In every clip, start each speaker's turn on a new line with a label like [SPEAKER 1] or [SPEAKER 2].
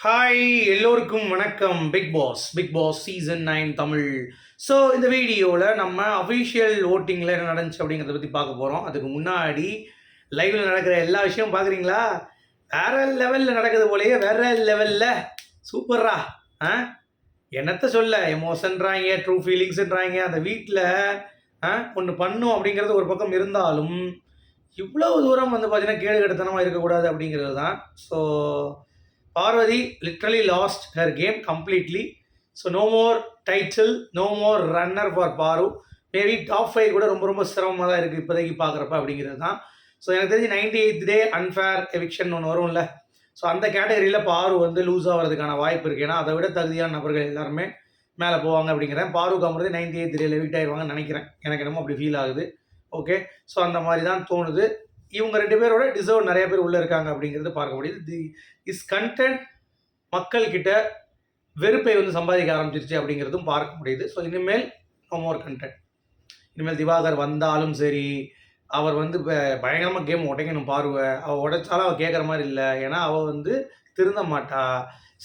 [SPEAKER 1] Hi எல்லோருக்கும் வணக்கம். Bigg Boss Bigg Boss season nine Tamil. So இந்த வீடியோவில் நம்ம அஃபிஷியல் ஓட்டிங்கில் என்ன நடந்துச்சு அப்படிங்கிறத பற்றி பார்க்க போகிறோம் அதுக்கு முன்னாடி லைவில் நடக்கிற எல்லா விஷயமும் பார்க்குறீங்களா? வேற லெவலில் நடக்குது போலயே வேற லெவலில் சூப்பர்ரா ஆ? என்னத்த சொல்ல? எமோஷன்றாங்க ட்ரூ ஃபீலிங்ஸ்ன்றாங்க அந்த வீட்டில் ஆ? ஒன்று பண்ணும் அப்படிங்கிறது ஒரு பக்கம் இருந்தாலும் இவ்வளோ தூரம் வந்து பார்த்தீங்கன்னா கேடு கெடுத்தனமாக இருக்கக்கூடாது அப்படிங்கிறது தான். So Parvathi literally lost her game completely so no more title no more runner for Paru maybe top five கூட ரொம்ப ரொம்ப சிரமமாக தான் இருக்குது இப்போதைக்கு பார்க்குறப்ப அப்படிங்கிறது தான். ஸோ எனக்கு தெரிஞ்சு ninety eight day unfair eviction ஒன்று வரும்ல. ஸோ அந்த கேட்டகரியில் பாரு வந்து லூஸ் ஆகிறதுக்கான வாய்ப்பு இருக்குது ஏன்னா அதை விட தகுதியான நபர்கள் எல்லாருமே மேலே போவாங்க அப்படிங்கிறேன். பாரு காமறது நைன்டி எயித் டே எவிக்ட் ஆயிடுவாங்கன்னு நினைக்கிறேன். எனக்கு என்னமோ அப்படி ஃபீல் ஆகுது. ஓகே ஸோ அந்த மாதிரி தான் தோணுது. இவங்க ரெண்டு பேரோட டிசர்வ் நிறைய பேர் உள்ளே இருக்காங்க அப்படிங்கிறது பார்க்க முடியுது. தி இஸ் கண்டென்ட் மக்கள்கிட்ட வெறுப்பை வந்து சம்பாதிக்க ஆரம்பிச்சிருச்சு அப்படிங்கிறதும் பார்க்க முடியுது. ஸோ இனிமேல் நோ மோர் கண்டென்ட் இனிமேல் திவாகர் வந்தாலும் சரி அவர் வந்து பயங்கரமாக கேம் உடைக்கணும் பார்வை அவள் உடைச்சாலும் அவள் கேட்குற மாதிரி இல்லை. ஏன்னா அவள் வந்து திருந்த மாட்டா.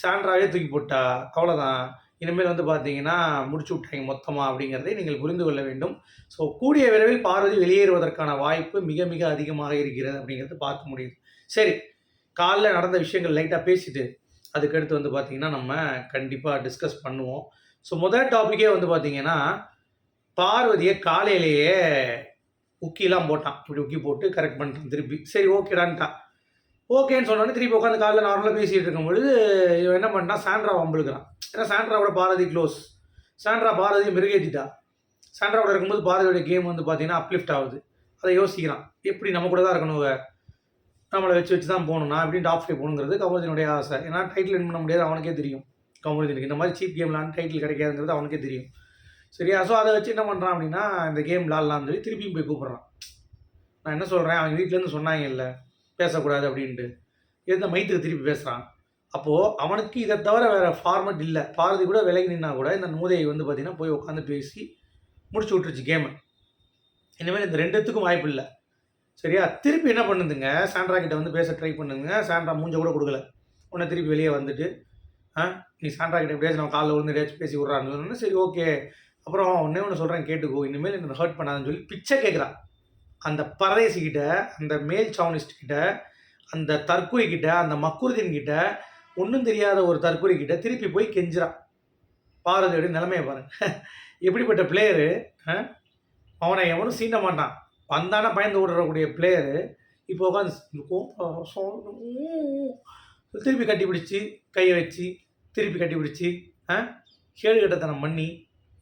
[SPEAKER 1] சாண்ட்ராவே தூக்கி போட்டா. அவ்வளோதான் இனிமேல் வந்து பார்த்தீங்கன்னா முடிச்சு விட்டாங்க மொத்தமாக அப்படிங்கிறதை நீங்கள் புரிந்து கொள்ள வேண்டும். ஸோ கூடிய விரைவில் பார்வதி வெளியேறுவதற்கான வாய்ப்பு மிக மிக அதிகமாக இருக்கிறது அப்படிங்கிறது பார்க்க முடியுது. சரி காலைல நடந்த விஷயங்கள் லைட்டாக பேசிட்டு அதுக்கடுத்து வந்து பார்த்திங்கன்னா நம்ம கண்டிப்பாக டிஸ்கஸ் பண்ணுவோம். ஸோ முதல் டாப்பிக்கே வந்து பார்த்திங்கன்னா பார்வதியை காலையிலேயே உக்கிலாம் போட்டான். இப்படி உக்கி போட்டு கரெக்ட் பண்ணிட்டான் திருப்பி. சரி ஓகேடான்ட்டான் ஓகேன்னு சொன்னோன்னே திருப்பி உட்காந்து காலையில் நார்மலாக பேசிகிட்டு இருக்கும்பொழுது இவன் என்ன பண்ணான் சாண்ட்ரா வம்பிழுக்கிறான் ஏன்னா சாண்ட்ராவோட பாரதி க்ளோஸ் சாண்ட்ரா பாரதியை மெருகேற்றிட்டா சாண்ட்ராவோட இருக்கும்போது பாரதியோட கேம் வந்து பார்த்தீங்கன்னா அப்லிஃப்ட் ஆகுது. அதை யோசிக்கிறான். எப்படி நம்ம கூட தான் இருக்கணும் நம்மளை வச்சு வச்சு தான் போகணும் நான் எப்படின்னு டாப் ஃபைவ் போகணுங்கிறது கமருதீனுடைய ஆசை. ஏன்னா டைட்டில் வின் பண்ண முடியாது அவனுக்கே தெரியும். கமருதீனுக்கு இந்த மாதிரி சீப் கேம்லான்னு டைட்டில் கிடைக்காதுங்கிறது அவனுக்கே தெரியும். சரியா? ஸோ அதை வச்சு என்ன பண்ணுறான் அப்படின்னா இந்த கேம் விளாட்லான்னு சொல்லி திருப்பியும் போய் கூப்பிட்றான். நான் என்ன சொல்கிறேன் அவங்க வீட்டிலேருந்து சொன்னாங்கல்ல. பேசக்கூடாது அப்படின்ட்டு இருந்த மைத்துக்கு திருப்பி பேசுகிறான் அப்போது அவனுக்கு இதை தவிர வேறு ஃபார்மட் இல்லை. பாரதி கூட விலகி நின்னா கூட இந்த மூதையை வந்து பார்த்திங்கன்னா போய் உட்காந்து பேசி முடிச்சு விட்டுருச்சு கேமை இனிமேல் இந்த ரெண்டுத்துக்கும் வாய்ப்பு இல்லை. சரியா? திருப்பி என்ன பண்ணுதுங்க? சாண்ட்ரா கிட்ட வந்து பேச ட்ரை பண்ணுங்க. சாண்ட்ரா மூஞ்ச கூட கொடுக்கல. உன்னை திருப்பி வெளியே வந்துட்டு ஆ நீ சாண்ட்ரா கிட்ட பேசி நான் காலில் விழுந்து ஏதாச்சும் பேசி விட்றான்னு சரி ஓகே அப்புறம் ஒன்றே ஒன்று சொல்கிறேன் கேட்டுக்கோ. இனிமேல் என்ன ஹர்ட் பண்ணாதுன்னு சொல்லி பிச்சை கேட்குறான் அந்த பரதேசி கிட்ட அந்த மேல் சாவனிஸ்ட் கிட்ட அந்த தற்கொலை கிட்ட அந்த மக்குருதின் கிட்ட ஒன்றும் தெரியாத ஒரு தற்கொலை கிட்ட திருப்பி போய் கெஞ்சுறான். பாரதியோட நிலைமையை பாருங்க. எப்படிப்பட்ட பிளேயரு அவனை எவனும் சீண்ட மாட்டான். வந்தானா பயந்து ஓடுறக்கூடிய பிளேயரு இப்போ உட்காந்து திருப்பி கட்டி பிடிச்சி கையை வச்சு திருப்பி கட்டி பிடிச்சி ஆ? கேடு கட்டத்தனம் பண்ணி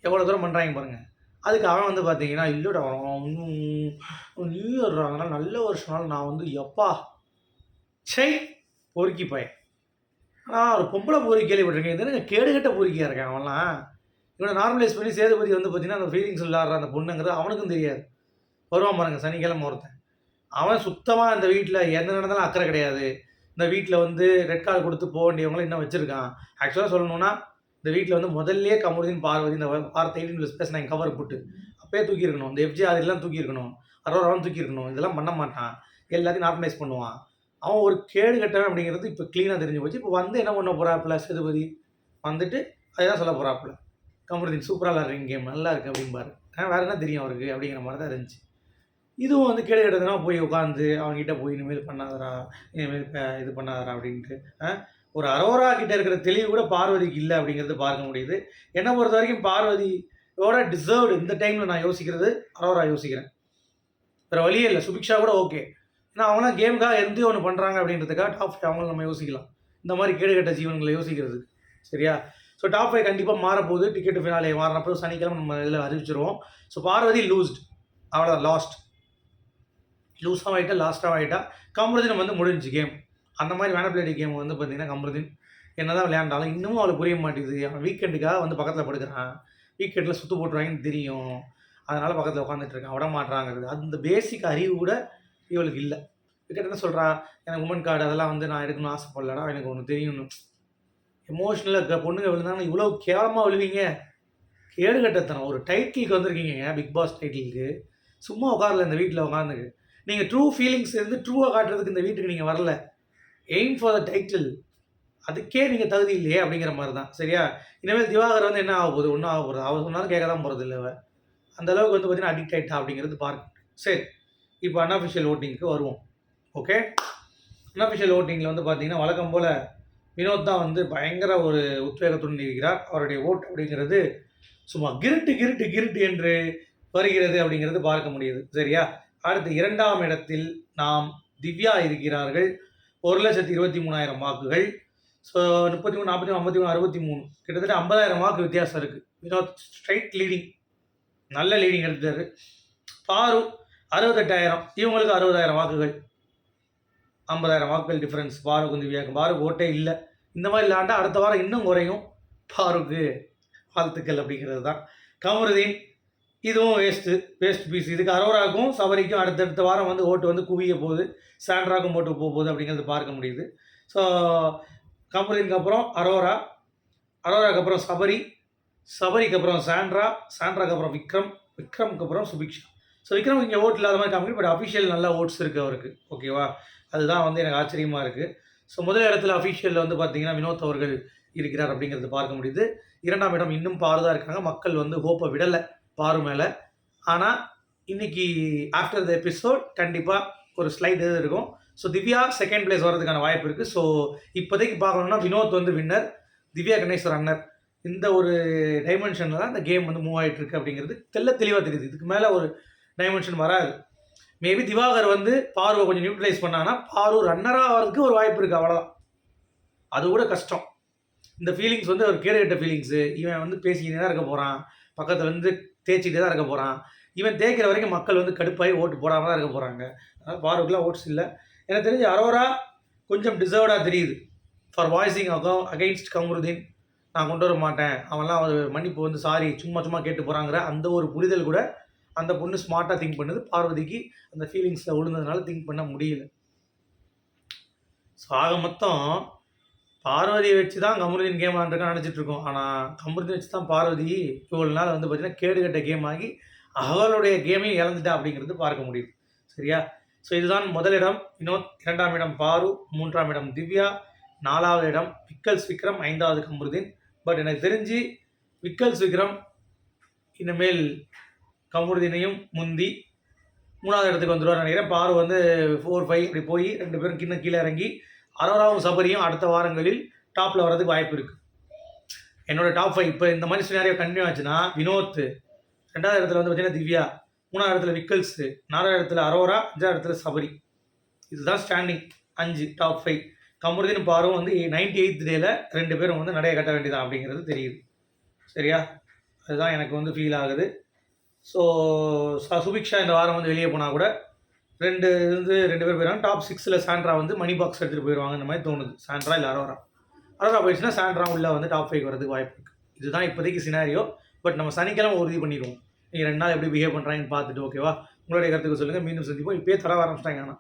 [SPEAKER 1] எவ்வளோ தூரம் பண்ணுறாங்க பாருங்கள் அதுக்கு அவன் வந்து பார்த்தீங்கன்னா இல்லைடா அவன் நியூ இயர்றாங்கன்னா நல்ல வருஷம்னால நான் வந்து எப்பா சை பொறுக்கி பையன். ஆனால் ஒரு பொம்பளை பொறுக்கி கேள்விப்பட்டிருக்கேன். இது எனக்கு கேடுகட்ட பொறுக்கியாக இருக்கேன் அவன்லாம்? இவனை நார்மலைஸ் பண்ணி சேதுபதி வந்து பார்த்தீங்கன்னா அந்த ஃபீலிங்ஸ் விளாட்ற அந்த பொண்ணுங்கிறது அவனுக்கும் தெரியாது. வருவான் பாருங்க சனிக்கிழமை ஒருத்தன். அவன் சுத்தமாக இந்த வீட்டில் என்ன நடந்தாலும் அக்கறை கிடையாது. இந்த வீட்டில் வந்து ரெட் கார்டு கொடுத்து போக வேண்டியவங்களும் இன்னும் வச்சுருக்கான். ஆக்சுவலாக சொல்லணும்னா இந்த வீட்டில் வந்து முதல்லே கமருதீன் பார்வதி இந்த வார்த்தை எயிட்டீன் கவர் போட்டு. அப்பயே தூக்கியிருக்கணும் இந்த எஃப்ஜி அதெல்லாம் தூக்கியிருக்கணும் அரோராவும் தூக்கியிருக்கணும் இதெல்லாம் பண்ண மாட்டான். எல்லாத்தையும் நார்மலைஸ் பண்ணுவான். அவன் ஒரு கேடு கட்டவன் அப்படிங்கிறது இப்போ க்ளீனாக தெரிஞ்சு போச்சு. இப்போ வந்து என்ன பண்ண போகிறாப்புல சேதுபதி வந்துட்டு அதுதான் சொல்ல போகிறாப்புல கமருதீன் சூப்பராக விளாட்றீங்க கேம் நல்லா இருக்கு அப்படிம்பாரு. ஆனால் வேறு என்ன தெரியும் அவருக்கு அப்படிங்கிற மாதிரி தான் இருந்துச்சு. இதுவும் வந்து கேடு கட்டதுனா போய் உட்காந்து அவங்ககிட்ட போய் இனிமேல் பண்ணாதரா இனிமேல் இது பண்ணாதரா அப்படின்ட்டு ஒரு அரோரா கிட்ட இருக்கிற தெளிவு கூட பார்வதிக்கு இல்லை அப்படிங்கிறது பார்க்க முடியுது. என்னை பொறுத்த வரைக்கும் பார்வதியோட டிசர்வ்டு இந்த டைமில் நான் யோசிக்கிறது அரோரா யோசிக்கிறேன். வேறு வழியே இல்லை. சுபிக்ஷா கூட ஓகே ஏன்னா அவங்களாம் கேமுக்காக எந்த ஒன்று பண்ணுறாங்க அப்படின்றதுக்காக டாப் ஃபைவ் அவங்களும் நம்ம யோசிக்கலாம். இந்த மாதிரி கேடுகட்ட ஜீவன்களை யோசிக்கிறது. சரியா? ஸோ டாப் ஃபைவ் கண்டிப்பாக மாறப்போகுது. டிக்கெட் ஃபினாலே மாறினப்போ சனிக்கிழமை நம்ம இதில் அறிவிச்சிருவோம். ஸோ பார்வதி லூஸ்ட் அவ்வளோதான் லாஸ்ட் லூஸாக ஆகிட்டா லாஸ்ட்டாக ஆகிட்டா கமருதீன் வந்து முடிஞ்சு கேம் அந்த மாதிரி வேனபிலிட்டி கேம் வந்து பார்த்தீங்கன்னா கமருதீன். என்ன தான் விளையாண்டாலும் இன்னமும் அவளுக்கு புரிய மாட்டேங்குது. அவன் வீக்கெண்டுக்காக வந்து பக்கத்தில் படுக்கிறான். வீக்கெண்டில் சுற்று போட்டுருவாங்கன்னு தெரியும். அதனால் பக்கத்தில் உட்காந்துட்டு இருக்கான். விட மாட்டாங்கிறது அந்த பேசிக் அறிவு கூட இவளுக்கு இல்லை. விக்கெட் என்ன சொல்கிறா எனக்கு உமன் கார்டு அதெல்லாம் வந்து நான் எடுக்கணும்னு ஆசைப்படலடா. எனக்கு ஒன்று தெரியணும். எமோஷ்னலாக பொண்ணுங்க விழுந்தாங்கன்னா இவ்வளோ கேவலமாக விழுவீங்க. கேடு கட்டத்தனம். ஒரு டைட்டிலுக்கு வந்திருக்கீங்க. பிக் பாஸ் டைட்டிலுக்கு சும்மா உட்காரல இந்த வீட்டில் உட்காந்துக்கு நீங்கள் ட்ரூ ஃபீலிங்ஸ் இருந்து ட்ரூவாக காட்டுறதுக்கு இந்த வீட்டுக்கு நீங்கள் வரல. எய்ம் ஃபார் த டைட்டில் அதுக்கே நீங்கள் தகுதி இல்லையே அப்படிங்கிற மாதிரி தான் சரியா? இனிமேல் திவாகர் வந்து என்ன ஆக போகுது? ஒன்றும் ஆக போகிறது அவர் சொன்னாலும் கேட்க தான் போகிறது இல்லை அந்த அளவுக்கு வந்து பார்த்தீங்கன்னா அடிக்ட் ஆகிட்டா அப்படிங்கிறது பார்க்க சரி. இப்போ அன்அஃபிஷியல் ஓட்டிங்க்கு வருவோம். ஓகே அன்அஃபிஷியல் ஓட்டிங்கில் வந்து பார்த்தீங்கன்னா வழக்கம் போல் வினோத் தான் வந்து பயங்கர ஒரு உத்வேகத்துடன் இருக்கிறார் அவருடைய ஓட் அப்படிங்கிறது சும்மா கிருட்டு கிருட்டு கிருட்டு என்று வருகிறது அப்படிங்கிறது பார்க்க முடியுது. சரியா? அடுத்து இரண்டாம் இடத்தில் நாம் திவ்யா இருக்கிறார்கள். ஒரு லட்சத்தி இருபத்தி மூணாயிரம் வாக்குகள். ஸோ முப்பத்தி மூணு நாற்பத்தி மூணு ஐம்பத்தி மூணு அறுபத்தி மூணு. கிட்டத்தட்ட ஐம்பதாயிரம் வாக்கு வித்தியாசம் இருக்குது வினோத் ஸ்ட்ரைட் லீடிங் நல்ல லீடிங் எடுத்தாரு பாரு அறுபத்தெட்டாயிரம். இவங்களுக்கு அறுபதாயிரம் வாக்குகள். ஐம்பதாயிரம் வாக்குகள் டிஃப்ரென்ஸ் பாருக்கு திவ்யாவுக்கு பாரு ஓட்டே இல்லை. இந்த மாதிரி இல்லாண்டா அடுத்த வாரம் இன்னும் குறையும். பாருக்கு. வாழ்த்துக்கள் அப்படிங்கிறது தான். கமருதீன் இதுவும் வேஸ்ட்டு வேஸ்ட் பீஸ் இதுக்கு அரோராக்கும் சபரிக்கும் அடுத்தடுத்த வாரம் வந்து ஓட்டு வந்து குவிய போகுது. சாண்ட்ராக்கும் ஓட்டு போக போகுது அப்படிங்கிறது பார்க்க முடியுது. ஸோ கமருதீனுக்கு அப்புறம் அரோரா. அரோராக்கு அப்புறம் சபரி சபரிக்கு அப்புறம் சாண்ட்ரா. சாண்ட்ராக்கு அப்புறம் விக்ரம். விக்ரமுக்கு அப்புறம் சுபிக்ஷா. ஸோ விக்ரம் இங்கே ஓட்டு இல்லாத மாதிரி காமிக்கு பட் அஃபிஷியல் நல்லா ஓட்ஸ் இருக்குது அவருக்கு. ஓகேவா அதுதான் வந்து எனக்கு ஆச்சரியமாக இருக்குது ஸோ முதல் இடத்துல அஃபிஷியலில் வந்து பார்த்தீங்கன்னா வினோத் அவர்கள் இருக்கிறார் அப்படிங்கிறது பார்க்க முடியுது. இரண்டாம் இடம் இன்னும் பாரு இருக்காங்க. மக்கள் வந்து ஹோப்பை விடலை. பாரு மேலே. ஆனால் இன்னைக்கு ஆஃப்டர் த எபிசோட் கண்டிப்பாக ஒரு ஸ்லைட் இது இருக்கும். ஸோ திவ்யா செகண்ட் பிளேஸ் வரதுக்கான வாய்ப்பு இருக்குது ஸோ இப்போதைக்கு பார்க்கணும்னா வினோத் வந்து வின்னர் திவ்யா கணேஷ் ரன்னர் இந்த ஒரு டைமென்ஷனில் தான் இந்த கேம் வந்து மூவ் ஆகிட்டு இருக்கு அப்படிங்கிறது தெல்ல தெளிவாக தெரியுது. இதுக்கு மேலே ஒரு டைமென்ஷன் வராது. மேபி திவாகர் வந்து பார்வை கொஞ்சம் நியூட்ரலைஸ் பண்ணான்னா பாரு ரன்னராக ஆகிறதுக்கு ஒரு வாய்ப்பு இருக்குது அவ்வளோதான் அது கூட கஷ்டம். இந்த ஃபீலிங்ஸ் வந்து ஒரு கேடுகட்ட ஃபீலிங்ஸு இவன் வந்து பேசிக்கிட்டே தான் இருக்க போகிறான் பக்கத்தில் வந்து தேய்ச்சிக்கிட்டே தான் இருக்க போகிறான் இவன் தேய்க்கிற வரைக்கும் மக்கள் வந்து கடுப்பாகி ஓட்டு போடாமல் தான் இருக்க போகிறாங்க அதனால் பாருக்குலாம் ஓட்ஸ் இல்லை. எனக்கு தெரிஞ்சு அரோரா கொஞ்சம் டிசர்வ்டாக தெரியுது. ஃபார் வாய்ஸிங் அகோ அகெயின்ஸ்ட் கமருதீன் நான் கொண்டு வர மாட்டேன். அவன்லாம் அவர் மன்னிப்பு வந்து சாரி சும்மா சும்மா கேட்டு போகிறாங்கிற அந்த ஒரு புரிதல் கூட அந்த பொண்ணு ஸ்மார்ட்டாக திங்க் பண்ணுது. பார்வதிக்கு அந்த ஃபீலிங்ஸில் விழுந்ததுனால திங்க் பண்ண முடியல. ஸோ ஆக மொத்தம் பார்வதியை வச்சு தான் கமருதீன் கேம் ஆண்டிருக்கா நினச்சிட்டு இருக்கோம் ஆனால் கமருதீன் வச்சு தான் பார்வதி இவ்வளோ நாள் வந்து பார்த்திங்கன்னா கேடுகட்ட கேம் ஆகி அவளுடைய கேமையும் இழந்துட்டா அப்படிங்கிறது பார்க்க முடியுது. சரியா? ஸோ இதுதான் முதலிடம் வினோத் இரண்டாம் இடம் பாரு மூன்றாம் இடம் திவ்யா நாலாவது இடம் விக்கல்ஸ் விக்ரம் ஐந்தாவது கமருதீன். பட் எனக்கு தெரிஞ்சு விக்கல்ஸ் விக்ரம் இனிமேல் கமருதீனையும் முந்தி மூணாவது இடத்துக்கு வந்துடுவார் நினைக்கிறேன். பாரு வந்து ஃபோர் ஃபைவ் இப்படி போய் ரெண்டு பேரும் கிண்ண கீழே இறங்கி அரோராவும் சபரியும் அடுத்த வாரங்களில் டாப்பில் வர்றதுக்கு வாய்ப்பு இருக்குது என்னோடய டாப் ஃபைவ் இப்போ இந்த மாதிரி சினாரியோ கண்டினியூ ஆச்சுன்னா வினோத் ரெண்டாவது இடத்துல வந்து பார்த்தீங்கன்னா திவ்யா மூணாவது இடத்துல விக்கல்ஸு நாலாவது இடத்துல அரோரா அஞ்சாவது இடத்துல சபரி. இதுதான் ஸ்டாண்டிங் அஞ்சு டாப் ஃபைவ் கமருதீன் பாரும் வந்து நைன்டி எயித் டேல ரெண்டு பேரும் வந்து நடைய கட்ட வேண்டியதான் அப்படிங்கிறது தெரியுது. சரியா? அதுதான் எனக்கு வந்து ஃபீல் ஆகுது. ஸோ சுபிக்ஷா இந்த வாரம் வந்து வெளியே போனால் கூட ரெண்டு வந்து ரெண்டு பேர் போயிடுவாங்க. டாப் சிக்ஸில் சாண்ட்ரா வந்து மணி பாக்ஸ் எடுத்துகிட்டு போயிடுவாங்க. இந்த மாதிரி தோணுது. சாண்ட்ரா இல்லை அரோரா அரோரா போயிடுச்சுன்னா சாண்ட்ரா உள்ளே வந்து டாப் ஃபைவ் வரதுக்கு வாய்ப்பு இருக்குது இதுதான் இப்போதைக்கு சினாரியோ பட் நம்ம சனிக்கிழமை உறுதி பண்ணிடுவோம். நீங்கள் ரெண்டு நாள் எப்படி பிஹேவ் பண்ணுறாங்கன்னு பார்த்துட்டு ஓகேவா உங்களுடைய கருத்துக்கு சொல்லுங்கள் மீண்டும் சந்திப்போம். இப்போயே தர ஆரம்பிச்சிட்டாங்க. ஆனால்